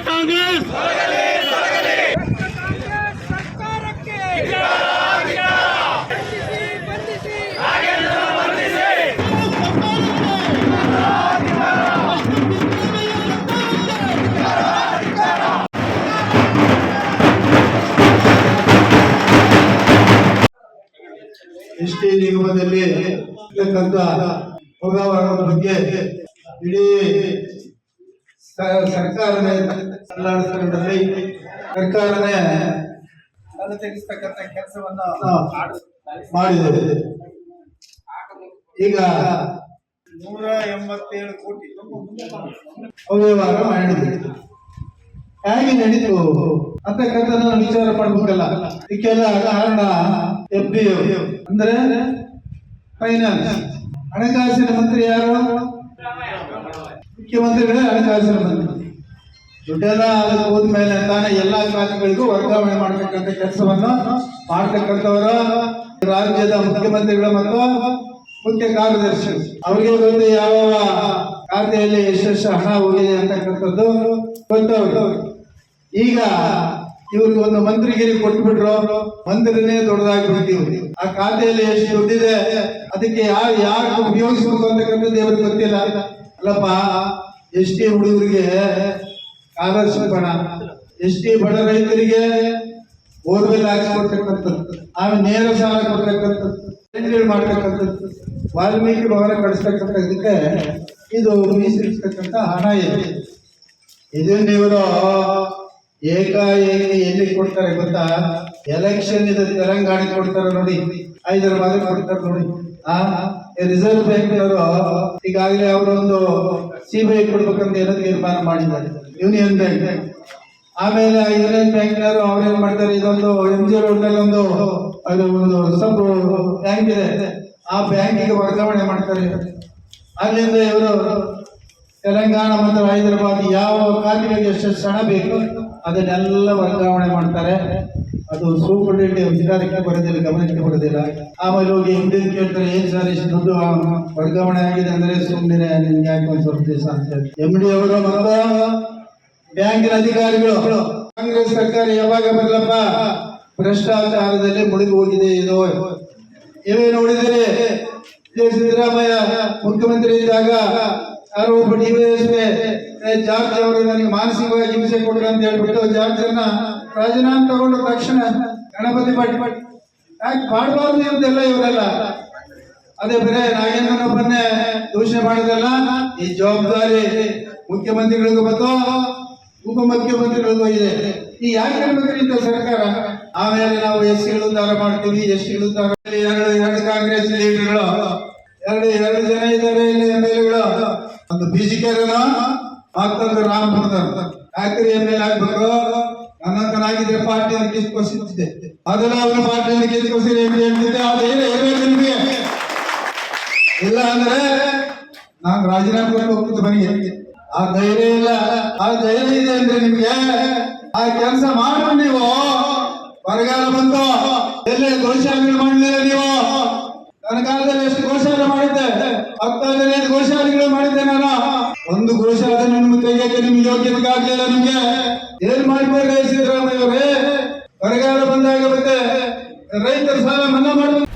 ಕಾಂಗ್ರೆಸ್ ಕಾಂಗ್ರೆಸ್! ಸರ್ಕಾರಕ್ಕೆ ಬಂಧಿಸಿ ಬಂಧಿಸಿ ಎಸ್ ಟಿ ನಿಗಮದಲ್ಲಿ ಇರ್ತಕ್ಕಂಥ ಬಗ್ಗೆ ಇಡೀ ಸ- ಸರ್ಕಾರನೇ ಕರ್ನಾಟಕದಲ್ಲಿ ಸರ್ಕಾರನೇ ಮಾಡಿದ್ದೇವೆ ತೆಗೆಸ್ತಕ್ಕಂಥ ಕೆಲಸವನ್ನ ಮಾಡಿದೆ ಈಗ ನೂರ ಎಂಬತ್ತೇಳು ಕೋಟಿ. ಅವ್ಯವಹಾರ ಮಾಡಿದೆ ಹೇಗೆ ನಡೀತು? ಅಂತಕ್ಕಂಥ ವಿಚಾರ ಮಾಡ್ಬೇಕಲ್ಲ ಇದಕ್ಕೆಲ್ಲ ಕಾರಣ ಎಫ್ ಡಿ ಅಂದ್ರೆ ಫೈನಾನ್ಸ್ ಹಣಕಾಸಿನ ಮಂತ್ರಿ ಯಾರು? ಮುಖ್ಯಮಂತ್ರಿಗಳೇ ಹಣಕಾಸಿನ ಮಂತ್ರಿ ದುಡ್ಡೆಲ್ಲ ಅದಕ್ಕೆ ಹೋದ್ಮೇಲೆ ತಾನೇ ಎಲ್ಲ ಖಾತೆಗಳಿಗೂ ವರ್ಗಾವಣೆ ಮಾಡ್ತಕ್ಕಂಥ ಕೆಲಸವನ್ನು ಮಾಡ್ತಕ್ಕಂಥವರು ರಾಜ್ಯದ ಮುಖ್ಯಮಂತ್ರಿಗಳು ಮತ್ತು ಮುಖ್ಯ ಕಾರ್ಯದರ್ಶಿ ಅವರಿಗೆ ಬಂದು ಯಾವ ಖಾತೆಯಲ್ಲಿ ಯಶಸ್ಸು ಹಣ ಹೋಗಿದೆ ಅಂತಕ್ಕಂಥದ್ದು ಗೊತ್ತವರು ಈಗ ಇವ್ರಿಗೆ ಒಂದು ಮಂತ್ರಿಗಿರಿ ಕೊಟ್ಬಿಟ್ರು. ಮಂತ್ರಿನೇ ದೊಡ್ಡದಾಗಿ ಬಿಡ್ತೀವಿ ಆ ಖಾತೆಯಲ್ಲಿ ಎಷ್ಟು ದುಡ್ಡಿದೆ, ಅದಕ್ಕೆ ಯಾರು ಯಾರು ಉಪಯೋಗಿಸ್ಬೇಕು ಅಂತಕ್ಕಂಥದ್ದು ಇವ್ರಿಗೆ ಗೊತ್ತಿಲ್ಲ. ಅಲ್ಲಪ್ಪ, ಎಸ್ ಟಿ ಹುಡುಗರಿಗೆ ಸ್ಕಾಲರ್ಶಿಪ್ ಹಣ, ಎಸ್ ಟಿ ಬಡ ರೈತರಿಗೆ ಬೋರ್ವೆಲ್ ಹಾಕಿಸ್ಕೊಡ್ತಕ್ಕಂಥದ್ದು, ಆಮೇಲೆ ನೇರ ಸಾಲ ಕೊಡ್ತಕ್ಕಂಥದ್ದು ಮಾಡ್ತಕ್ಕಂಥದ್ದು, ವಾಲ್ಮೀಕಿ ಭವನ ಇದಕ್ಕೆ ಇದು ಮೀಸಲಿರ್ತಕ್ಕಂಥ ಹಣ ಇದೆ. ಇದನ್ನು ಇವರು ಏಕಾಏಕಿ ಎಲ್ಲಿ ಕೊಡ್ತಾರೆ ಗೊತ್ತಾ? ಎಲೆಕ್ಷನ್ ಇದೆ, ತೆಲಂಗಾಣ ಕೊಡ್ತಾರೆ ನೋಡಿ ಹೈದರಾಬಾದ್ ಕೊಡ್ತಾರೆ ನೋಡಿ. ಆ ರಿಸರ್ವ್ ಬ್ಯಾಂಕ್ ಅವರು ಈಗಾಗಲೇ ಅವರು ಒಂದು ಸಿ ಬಿ ಐ ಕೊಡ್ಬೇಕಂತ ಏನೋ ತೀರ್ಮಾನ ಮಾಡಿದ್ದಾರೆ. ಯೂನಿಯನ್ ಬ್ಯಾಂಕ್ ಆಮೇಲೆ ಯೂನಿಯನ್ ಬ್ಯಾಂಕ್ನವರು ಅವ್ರೇನ್ ಮಾಡ್ತಾರೆ? ಇದೊಂದು ಎಂ ಜಿ ರೋಡ್ನಲ್ಲಿ ಒಂದು, ಅದು ಒಂದು ಸಬ್ ಬ್ಯಾಂಕ್ ಇದೆ. ಆ ಬ್ಯಾಂಕಿಗೆ ವರ್ಗಾವಣೆ ಮಾಡ್ತಾರೆ. ಅಲ್ಲಿಂದ ಇವರು ತೆಲಂಗಾಣ ಮತ್ತು ಹೈದರಾಬಾದ್ ಯಾವ ಖಾತೆಗಳಿಗೆ ಎಷ್ಟೆಷ್ಟು ಹಣ ಬೇಕು ಅದನ್ನೆಲ್ಲ ವರ್ಗಾವಣೆ ಮಾಡ್ತಾರೆ. ಅದು ಸೂಪರ್ಡೆಂಟ್ ಅಧಿಕಾರಕ್ಕೆ ಬರೋದಿಲ್ಲ, ಗಮನಕ್ಕೆ ಬರೋದಿಲ್ಲ. ಆಮೇಲೆ ಹೋಗಿ ಹಿಂದಿನ ಕೇಳ್ತಾರೆ, ಏನು ಸರ್ ಇಷ್ಟು ದುಡ್ಡು ವರ್ಗಾವಣೆ ಆಗಿದೆ ಅಂದ್ರೆ ಸುಮ್ಮನೆ ನಿಮ್ಗೆ ಯಾಕೆ ಒಂದು ಸ್ವಲ್ಪ ದಿವಸ ಅಂತ ಹೇಳಿ. ಎಂ ಡಿ ಅವರು ಮತ್ತು ಬ್ಯಾಂಕಿನ ಅಧಿಕಾರಿಗಳು, ಕಾಂಗ್ರೆಸ್ ಸರ್ಕಾರ ಯಾವಾಗ ಬರಲಪ್ಪ? ಭ್ರಷ್ಟಾಚಾರದಲ್ಲಿ ಮುಳುಗಿ ಹೋಗಿದೆ ಇದು. ಏನೇ ನೋಡಿದರೆ ಸಿದ್ದರಾಮಯ್ಯ ಮುಖ್ಯಮಂತ್ರಿ ಇದ್ದಾಗ ಯಾರೋ ಒಬ್ಬ ಡಿವೈಎಸ್ಪಿ ಜಾರ್ಜ್ ಅವರು ನನಗೆ ಮಾನಸಿಕವಾಗಿ ಹಿಂಸೆ ಕೊಡ್ರಿ ಅಂತ ಹೇಳ್ಬಿಟ್ಟು ಜಾರ್ಜ್ ಅನ್ನ ರಾಜೀನಾಮೆ ತಗೊಂಡ ತಕ್ಷಣ ಗಣಪತಿ ಭಟ್, ಯಾಕೆ ಮಾಡಬಾರ್ದು ಅಂತೆಲ್ಲ ಇವರೆಲ್ಲ. ಅದೇ ಬೇರೆ ನಾಗೇಂದ್ರನೊಬ್ಬನ್ನೇ ದೂಷಣೆ ಮಾಡೋದಲ್ಲ ಈ ಜವಾಬ್ದಾರಿ ಮುಖ್ಯಮಂತ್ರಿಗಳಿಗೂ ಬಂತು, ಉಪಮುಖ್ಯಮಂತ್ರಿಗಳಿಗೂ ಇದೆ. ಈ ಯಾಕೆ ಇಂಥ ಸರ್ಕಾರ? ಆಮೇಲೆ ನಾವು ಎಸ್ ದಾರ ಮಾಡ್ತೀವಿ ಎಸ್ ದಾರ ಎರಡು ಎರಡು ಕಾಂಗ್ರೆಸ್ ಲೀಡರ್ಗಳು. ಎರಡು ಎರಡು ಜನ ಇದ್ದಾರೆ ಇಲ್ಲಿ, ಎಂ. ಎಲ್ ಜಿ ಒಂದು ಬಿಜಿಕೆರನ ಮತ್ತೊಂದು ರಾಮಪುರದ ಯಾಕ್ರಿ ಎಂ ಎಲ್ ಆಗ್ಬೇಕು ನನ್ನಂತನಾಗಿದ್ರೆ ಅಂತ ಕಿತ್ಕೊಸಿದ್ದೆ ಮೊದಲು ಅವರ ಪಾರ್ಟಿ ಕಿತ್ಕೊಸಿದ್ರೆ ಎಂ ಹೇಳ್ತಿದ್ದೆ ಅದೇನು ನಿಮಗೆ. ಇಲ್ಲ ಅಂದ್ರೆ ನಾನು ರಾಜೀನಾಮೆ ಕೊಟ್ಟು ಹೋಗ್ತಿದ್ದೆ ಮನೆಗೆ ಆ ಧೈರ್ಯ ಇಲ್ಲ. ಆ ಧೈರ್ಯ ಇದೆ ಅಂದ್ರೆ ನಿಮ್ಗೆ ಆ ಕೆಲಸ ಮಾಡ್ರಿ ನೀವು. ಬರಗಾಲ ಬಂತು? ಎಲ್ಲೇ ದೋಷ ಮಾಡಲಿಲ್ಲ ನೀವು? ನನ್ನ ಒಂದು ಗೋಶಾಲೆ ನಿಮ್ಗೆ ತೆಗೆಯಕ್ಕೆ ನಿಮ್ಗೆ ಯೋಗ್ಯತೆ ಆಗ್ಲಿಲ್ಲ ನಿಮ್ಗೆ. ಏನ್ ಮಾಡ್ಬೇಕು ಸಿದ್ದರಾಮಯ್ಯ ಬರಗಾಲ ಬಂದಾಗ ಮತ್ತೆ ರೈತರ ಸಾಲ ಮನ್ನಾ ಮಾಡ್ಬೇಕು